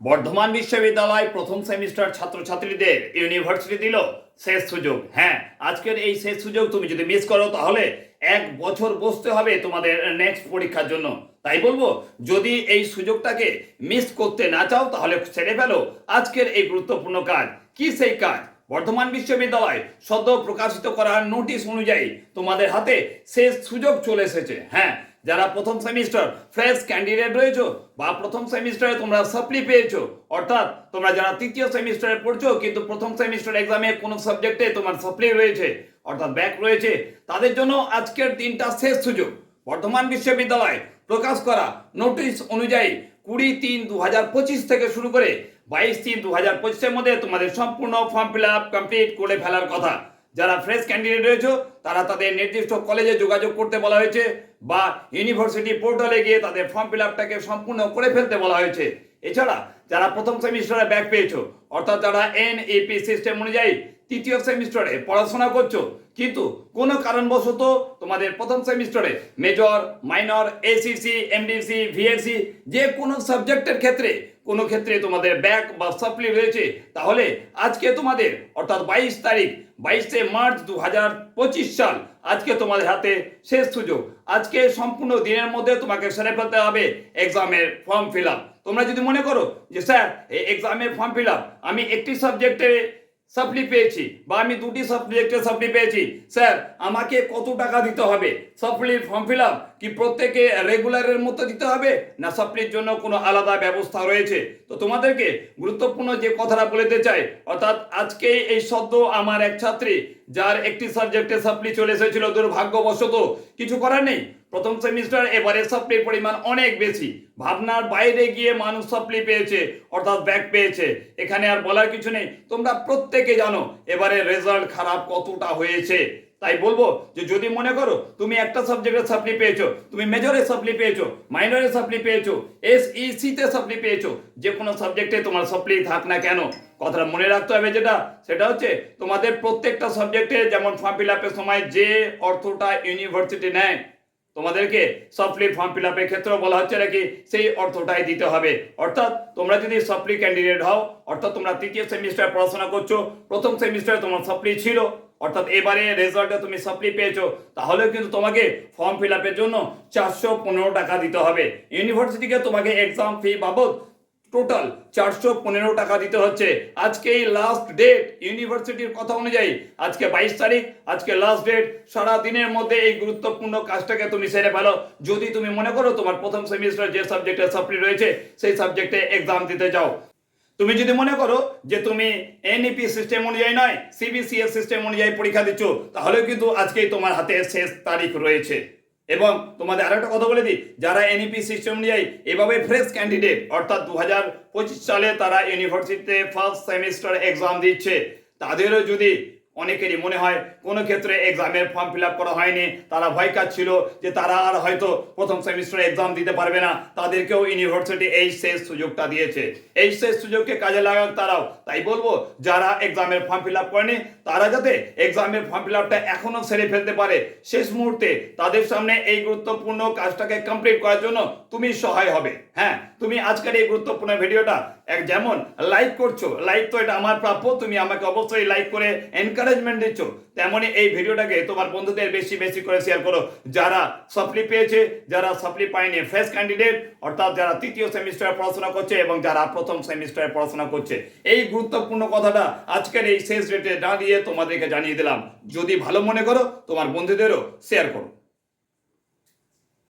বর্ধমান বিশ্ববিদ্যালয় প্রথম সেমিস্টার ছাত্রছাত্রীদের ইউনিভার্সিটি দিল শেষ সুযোগ। হ্যাঁ আজকের এই শেষ সুযোগ তুমি যদি মিস করো, তাহলে এক বছর বসতে হবে তোমাদের নেক্সট পরীক্ষার জন্য। তাই বলব, যদি এই সুযোগটাকে মিস করতে না চাও, তাহলে ছেড়ে ফেলো। আজকের এই গুরুত্বপূর্ণ কাজ। কি সেই কাজ? বর্ধমান বিশ্ববিদ্যালয় সদ্য প্রকাশিত করা নোটিশ অনুযায়ী তোমাদের হাতে শেষ সুযোগ চলে এসেছে। হ্যাঁ যারা প্রথম সেমিস্টার ফ্রেশ ক্যান্ডিডেট রয়েছো বা প্রথম সেমিস্টারে তোমরা সাপ্লি পেয়েছ, অর্থাৎ তোমরা যারা তৃতীয় সেমিস্টারে পড়ছো কিন্তু প্রথম সেমিস্টার এক্সামে কোনো সাবজেক্টে তোমার সাপ্লি রয়েছে, অর্থাৎ ব্যাক রয়েছে, তাদের জন্য আজকের দিনটা শেষ সুযোগ। বর্ধমান বিশ্ববিদ্যালয় প্রকাশ করা নোটিশ অনুযায়ী কুড়ি তিন দু হাজার পঁচিশ থেকে শুরু করে বাইশ তিন দু হাজার পঁচিশের মধ্যে তোমাদের সম্পূর্ণ ফর্ম ফিল আপ কমপ্লিট করে ফেলার কথা। যারা ফ্রেশ ক্যান্ডিডেট রয়েছে, তারা তাদের নির্দিষ্ট কলেজে যোগাযোগ করতে বলা হয়েছে বা ইউনিভার্সিটি পোর্টালে গিয়ে তাদের ফর্ম ফিল আপটাকে সম্পূর্ণ করে ফেলতে বলা হয়েছে। এছাড়া যারা প্রথম সেমিস্টারে ব্যাক পেয়েছ, অর্থাৎ যারা এন এপি সিস্টেম অনুযায়ী তৃতীয় সেমিস্টারে পড়াশোনা করছ, কিন্তু কোনো কারণবশত তোমাদের প্রথম সেমিস্টারে major minor ACC MDC VSC যে কোনো সাবজেক্টের ক্ষেত্রে কোনো ক্ষেত্রে তোমাদের ব্যাক বা সাপ্লি রয়েছে, তাহলে আজকে তোমাদের, অর্থাৎ বাইশ তারিখ, বাইশে মার্চ দু হাজার পঁচিশ সাল, আজকে তোমাদের হাতে শেষ সুযোগ। আজকে সম্পূর্ণ দিনের মধ্যে তোমাকে সেরে ফেলতে হবে, এক্সামের ফর্ম ফিল আপ। তোমরা যদি মনে করো যে, স্যার, এই এক্সামের ফর্ম ফিল আপ, আমি একটি সাবজেক্টে সাপ্লি পেয়েছি বা আমি দুটি সাবজেক্টে সাপ্লি পেয়েছি। স্যার, আমাকে কত টাকা দিতে হবে? সাপ্লির ফর্ম ফিল আপ কি প্রত্যেকে রেগুলারের মতো দিতে হবে? না সাপ্লির জন্য কোনো আলাদা ব্যবস্থা রয়েছে? তো তোমাদেরকে গুরুত্বপূর্ণ যে কথাটা বলতে চাই, অর্থাৎ আজকে এই সদ্য আমার এক ছাত্রী, যার একটি সাবজেক্টে সাপ্লি চলে এসেছিল, দুর্ভাগ্যবশত। কিছু করার নেই? প্রথম সেমিস্টার এবারে সাপ্লির পরিমাণ অনেক বেশি। ভাবনার বাইরে গিয়ে মানুষ সাপ্লি পেয়েছে, অর্থাৎ ব্যাক পেয়েছে। এখানে আর বলার কিছু নেই। তোমরা প্রত্যেকে জানো, এবারে রেজাল্ট খারাপ কতটা হয়েছে। তাই বলব যে যদি মনে করো তুমি একটা সাবজেক্টে সাপ্লি পেয়েছ, তুমি মেজরে সাপ্লি পেয়েছ মাইনরে সাপ্লি পেয়েছ এস ই সিতে সাপ্লি পেয়েছ, যে কোনো সাবজেক্টে তোমার সাপ্লি থাক না কেন। কথাটা মনে রাখতে হবে যেটা, সেটা হচ্ছে তোমাদের প্রত্যেকটা সাবজেক্টে যেমন ফর্ম ফিল আপের সময় যে অর্থটা ইউনিভার্সিটি নেয় তোমাদেরকে সফলি ফর্ম ফিল আপের ক্ষেত্রেও বলা হচ্ছে নাকি সেই অর্থটাই দিতে হবে। অর্থাৎ তোমরা যদি সফলি ক্যান্ডিডেট হও, অর্থাৎ তোমরা তৃতীয় সেমিস্টার পড়াশোনা করছ, প্রথম সেমিস্টারে তোমার সফলি ছিল, অর্থাৎ এবারে রেজাল্টে তুমি সাপ্লি পেয়েছ তাহলে কিন্তু তোমাকে ফর্ম ফিল আপের জন্য চারশো পনেরো টাকা দিতে হবে। ইউনিভার্সিটিকে তোমাকে এক্সাম ফি বাবদ টোটাল চারশো পনেরো টাকা দিতে হচ্ছে। আজকে এই লাস্ট ডেট ইউনিভার্সিটির কথা অনুযায়ী আজকে বাইশ তারিখ, আজকে লাস্ট ডেট সারা দিনের মধ্যে এই গুরুত্বপূর্ণ কাজটাকে তুমি সেরে ফেলো। যদি তুমি মনে করো তোমার প্রথম সেমিস্টার যে সাবজেক্টে সাপ্লি রয়েছে, সেই সাবজেক্টে এক্সাম দিতে যাও। তুমি যদি মনে করো যে তুমি এনইপি সিস্টেম অনুযায়ী নয় সিবিসিএস সিস্টেম অনুযায়ী পরীক্ষা দিচ্ছ, তাহলে কিন্তু আজকেই তোমার হাতে শেষ তারিখ রয়েছে। এবং তোমাদের আরেকটা কথা বলে দিই, যারা এনইপি সিস্টেম নিয়ে এভাবে ফ্রেশ ক্যান্ডিডেট অর্থাৎ দু হাজার পঁচিশ সালে তারা ইউনিভার্সিটিতে ফার্স্ট সেমিস্টার এক্সাম দিচ্ছে, তাদেরও যদি অনেকেরই মনে হয় কোনো ক্ষেত্রে এক্সামের ফর্ম ফিল করা হয়নি। তারা ভয় কাচ্ছিল যে তারা আর হয়তো প্রথম সেমিস্টারে এক্সাম দিতে পারবে না। তাদেরকেও ইউনিভার্সিটি এই শেষ সুযোগটা দিয়েছে। এই শেষ সুযোগকে কাজে লাগাক তারাও। তাই বলব, যারা এক্সামের ফর্ম ফিল করেনি, তারা যাতে এক্সামের ফর্ম ফিল আপটা এখনও সেরে ফেলতে পারে। শেষ মুহূর্তে তাদের সামনে এই গুরুত্বপূর্ণ কাজটাকে কমপ্লিট করার জন্য তুমি সহায় হবে। হ্যাঁ তুমি আজকের এই গুরুত্বপূর্ণ ভিডিওটা এক যেমন লাইক করছ লাইক তো এটা আমার প্রাপ্য। তুমি আমাকে অবশ্যই লাইক করে এনকারেজমেন্ট দিচ্ছ। তেমনই এই ভিডিওটাকে তোমার বন্ধুদের বেশি বেশি করে শেয়ার করো। যারা সাপ্লি পেয়েছে, যারা সাপ্লি পায়নি ফ্রেশ ক্যান্ডিডেট অর্থাৎ যারা তৃতীয় সেমিস্টারে পড়াশোনা করছে এবং যারা প্রথম সেমিস্টারে পড়াশোনা করছে। এই গুরুত্বপূর্ণ কথাটা আজকের এই শেষ ডেটে দিয়ে তোমাদেরকে জানিয়ে দিলাম। যদি ভালো মনে করো, তোমার বন্ধুদেরও শেয়ার করো।